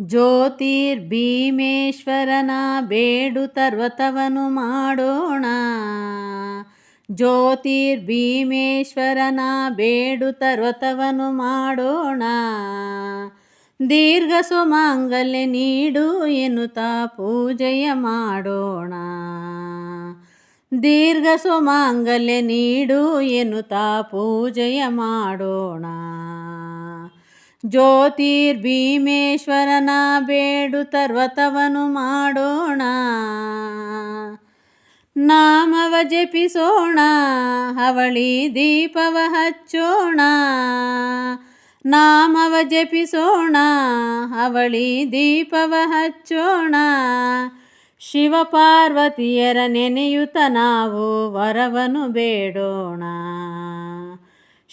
ಜ್ಯೋತಿರ್ಭೀಮೇಶ್ವರನ ಬೇಡು ತರ್ವತವನು ಮಾಡೋಣ. ಜ್ಯೋತಿರ್ಭೀಮೇಶ್ವರನ ಬೇಡು ತರ್ವತವನು ಮಾಡೋಣ. ದೀರ್ಘ ಸುಮಾಂಗಲ್ಯ ನೀಡು ಎನ್ನುತ್ತಾ ಪೂಜೆಯ ಮಾಡೋಣ. ದೀರ್ಘ ಸುಮಾಂಗಲ್ಯ ನೀಡು ಎನ್ನುತ್ತಾ ಪೂಜೆಯ ಮಾಡೋಣ. ಜ್ಯೋತಿರ್ಭೀಮೇಶ್ವರನ ಬೇಡು ತರ್ವತವನು ಮಾಡೋಣ. ನಾಮವ ಜಪಿಸೋಣ ಅವಳಿ ದೀಪವ ಹಚ್ಚೋಣ. ನಾಮವ ಜಪಿಸೋಣ ಅವಳಿ ದೀಪವ ಹಚ್ಚೋಣ. ಶಿವಪಾರ್ವತಿಯರ ನೆನೆಯುತ್ತ ನಾವು ವರವನು ಬೇಡೋಣ.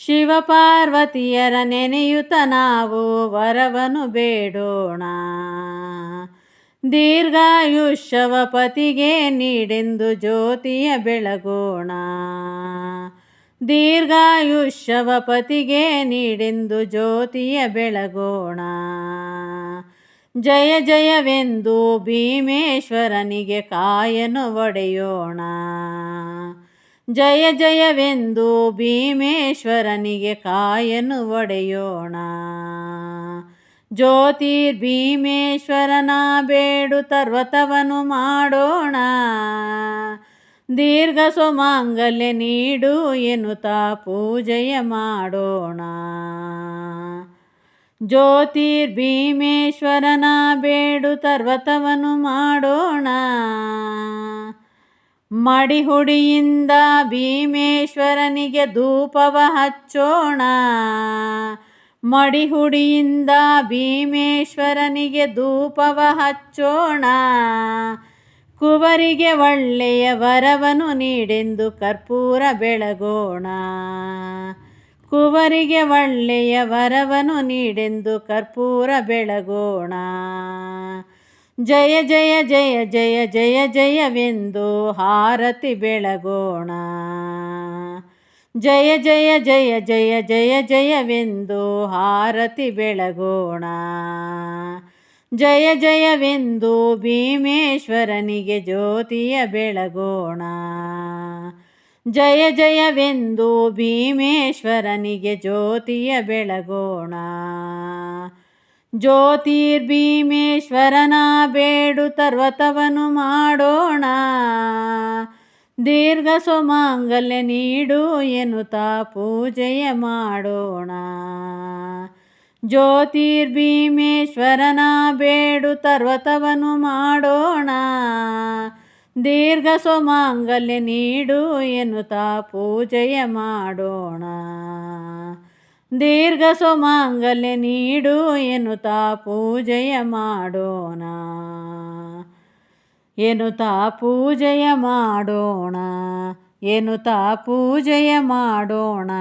ಶಿವಪಾರ್ವತಿಯರ ನೆನೆಯುತ ನಾವು ವರವನು ಬೇಡೋಣ. ದೀರ್ಘಾಯುಷ್ಯವ ಪತಿಗೆ ನೀಡೆಂದು ಜ್ಯೋತಿಯ ಬೆಳಗೋಣ. ದೀರ್ಘಾಯುಷ್ಯವ ಪತಿಗೆ ನೀಡೆಂದು ಜ್ಯೋತಿಯ ಬೆಳಗೋಣ. ಜಯ ಜಯವೆಂದು ಭೀಮೇಶ್ವರನಿಗೆ ಕಾಯನು ಒಡೆಯೋಣ. ಜಯ ಜಯವೆಂದು ಭೀಮೇಶ್ವರನಿಗೆ ಕಾಯನು ಒಡೆಯೋಣ. ಜ್ಯೋತಿರ್ಭೀಮೇಶ್ವರನ ಬೇಡು ತರ್ವತವನು ಮಾಡೋಣ. ದೀರ್ಘ ಸುಮಾಂಗಲ್ಯ ನೀಡು ಎನ್ನುತ್ತಾ ಪೂಜೆಯ ಮಾಡೋಣ. ಜ್ಯೋತಿರ್ ಭೀಮೇಶ್ವರನ ಬೇಡು ತರ್ವತವನು ಮಾಡೋಣ. ಮಡಿಹುಡಿಯಿಂದ ಭೀಮೇಶ್ವರನಿಗೆ ಧೂಪವ ಹಚ್ಚೋಣ. ಮಡಿಹುಡಿಯಿಂದ ಭೀಮೇಶ್ವರನಿಗೆ ಧೂಪವ ಹಚ್ಚೋಣ. ಕುವರಿಗೆ ಒಳ್ಳೆಯ ವರವನು ನೀಡೆಂದು ಕರ್ಪೂರ ಬೆಳಗೋಣ. ಕುವರಿಗೆ ಒಳ್ಳೆಯ ವರವನು ನೀಡೆಂದು ಕರ್ಪೂರ ಬೆಳಗೋಣ. ಜಯ ಜಯ ಜಯ ಜಯ ಜಯ, ಜಯವೆಂದು ಹಾರತಿ ಬೆಳಗೋಣ. ಜಯ ಜಯ ಜಯ ಜಯ ಜಯ, ಜಯವೆಂದು ಹಾರತಿ ಬೆಳಗೋಣ. ಜಯ, ಜಯವೆಂದು ಭೀಮೇಶ್ವರನಿಗೆ ಜ್ಯೋತಿಯ ಬೆಳಗೋಣ. ಜಯ, ಜಯವೆಂದು ಭೀಮೇಶ್ವರನಿಗೆ ಜ್ಯೋತಿಯ ಬೆಳಗೋಣ. ಜ್ಯೋತಿರ್ಭೀಮೇಶ್ವರನ ಬೇಡು ತರ್ವತವನು ಮಾಡೋಣ. ದೀರ್ಘ ಸುಮಾಂಗಲ್ಯ ನೀಡು ಎನ್ನುತ್ತಾ ಪೂಜೆಯ ಮಾಡೋಣ. ಜ್ಯೋತಿರ್ಭೀಮೇಶ್ವರನ ಬೇಡು ತರ್ವತವನು ಮಾಡೋಣ. ದೀರ್ಘ ಸುಮಾಂಗಲ್ಯ ನೀಡು ಎನ್ನುತ್ತಾ ಪೂಜೆಯ ಮಾಡೋಣ. ದೀರ್ಘ ಸುಮಾಂಗಲ್ಯ ನೀಡು ಎನ್ನುತ್ತಾ ಪೂಜೆಯ ಮಾಡೋಣ. ಎನ್ನುತ್ತಾ ಪೂಜೆಯ ಮಾಡೋಣ. ಎನ್ನುತ್ತಾ ಪೂಜೆಯ ಮಾಡೋಣ.